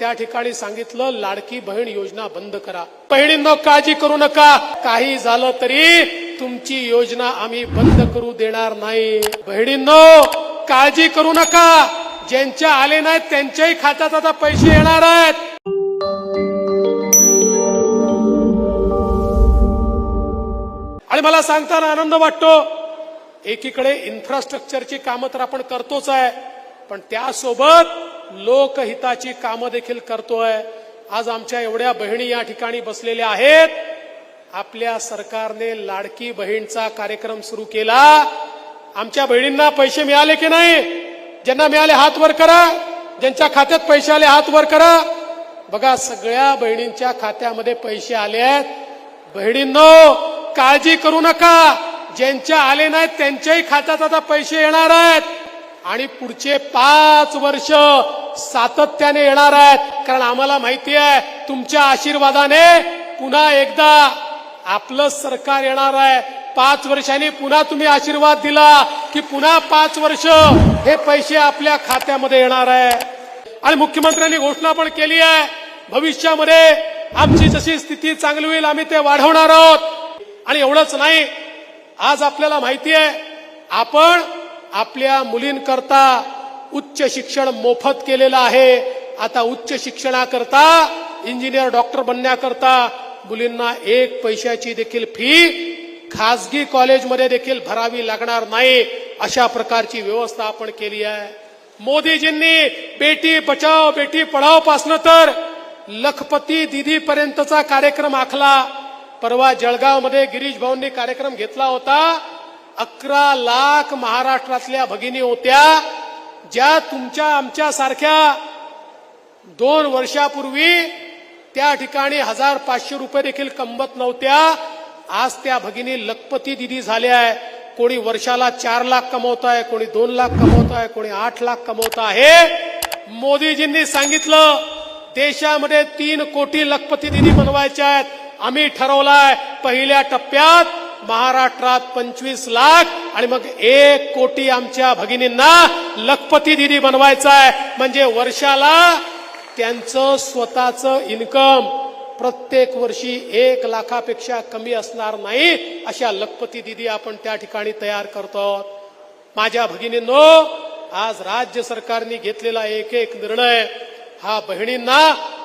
त्या ठिकाणी सांगितलं लाडकी बहीण योजना बंद करा. बहिणींनो काळजी करू नका. काही झालं तरी तुमची योजना आम्ही बंद करू देणार नाही. बहिणींनो काळजी करू नका. ज्यांच्या आले नाहीत त्यांच्याही खात्यात आता पैसे येणार आहेत. आणि मला सांगताना आनंद वाटतो एकीकडे इन्फ्रास्ट्रक्चरची कामं तर आपण करतोच आहे पण त्यासोबत लोकहिताची कामं देखील करतोय. आज आमच्या एवढ्या बहिणी या ठिकाणी बसलेल्या आहेत. आपल्या सरकारने लाडकी बहीणचा कार्यक्रम सुरू केला. आमच्या बहिणींना पैसे मिळाले की नाही? ज्यांना मिळाले हात वर करा. ज्यांच्या खात्यात पैसे आले हात वर करा. बघा सगळ्या बहिणींच्या खात्यामध्ये पैसे आले आहेत. बहिणींनो काळजी करू नका. ज्यांच्या आले नाहीत त्यांच्याही खात्यात आता पैसे येणार आहेत. आणि पुढचे पाच वर्ष सातत्याने येणार आहेत. कारण आम्हाला माहिती आहे तुमच्या आशीर्वादाने पुन्हा एकदा आपलं सरकार येणार आहे. पाच वर्षांनी पुन्हा तुम्ही आशीर्वाद दिला की पुन्हा पाच वर्ष हे पैसे आपल्या खात्यामध्ये येणार आहे. आणि मुख्यमंत्र्यांनी घोषणा पण केली आहे भविष्यामध्ये आमची जशी स्थिती चांगली होईल आम्ही ते वाढवणार आहोत. आणि एवढंच नाही आज आपल्याला माहिती आहे आपण आपल्या मुलींकरता उच्च शिक्षण मोफत केलेलं आहे. आता उच्च शिक्षणाकरता इंजिनियर डॉक्टर बनण्याकरता मुलींना एक पैशाची देखील फी खासगी कॉलेजमध्ये देखील भरावी लागणार नाही अशा प्रकारची व्यवस्था आपण केली आहे. मोदीजींनी बेटी बचाव बेटी पढाव पासनं तर लखपती दिदीपर्यंतचा कार्यक्रम आखला. परवा जळगावमध्ये गिरीश भाऊंनी कार्यक्रम घेतला होता. अकरा लाख महाराष्ट्रातल्या भगिनी होत्या. ज्या तुमच्या आमच्या सारख्या दोन वर्षापूर्वी त्या ठिकाणी हजार पाचशे रुपये देखील कमवत नव्हत्या आज त्या भगिनी लखपती दिदी झाल्या आहे. कोणी वर्षाला चार लाख कमवत आहे कोणी दोन लाख कमवत आहे कोणी आठ लाख कमवत आहे. मोदीजींनी सांगितलं देशामध्ये तीन कोटी लखपती दिदी बनवायच्या आहेत. आम्ही ठरवलाय पहिल्या टप्प्यात महाराष्ट्रात पंचवीस लाख आणि मग एक कोटी आमच्या भगिनींना लखपती दिदी बनवायचं आहे म्हणजे वर्षाला त्यांचं स्वतःचं इन्कम प्रत्येक वर्षी एक लाखापेक्षा कमी असणार नाही अशा लखपती दिदी आपण त्या ठिकाणी तयार करतो आहोत. माझ्या भगिनींनो आज राज्य सरकारने घेतलेला एक एक निर्णय हा बहिणींना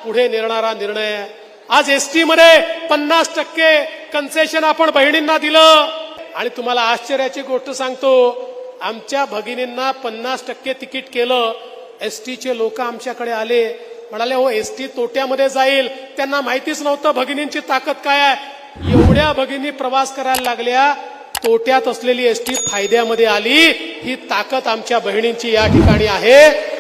पुढे नेणारा निर्णय आज एसटी मध्ये पन्नास टक्के कन्सेशन आपण बहिणींना दिलं. आणि तुम्हाला आश्चर्याची गोष्ट सांगतो आमच्या भगिनींना पन्नास टक्के तिकीट केलं. एसटीचे लोक आमच्याकडे आले. म्हणाले हो एसटी तोट्यामध्ये जाईल. त्यांना माहितीच नव्हतं भगिनींची ताकद काय आहे. एवढ्या भगिनी प्रवास करायला लागल्या. तोट्यात असलेली एसटी फायद्यामध्ये आली. ही ताकद आमच्या बहिणींची या ठिकाणी आहे.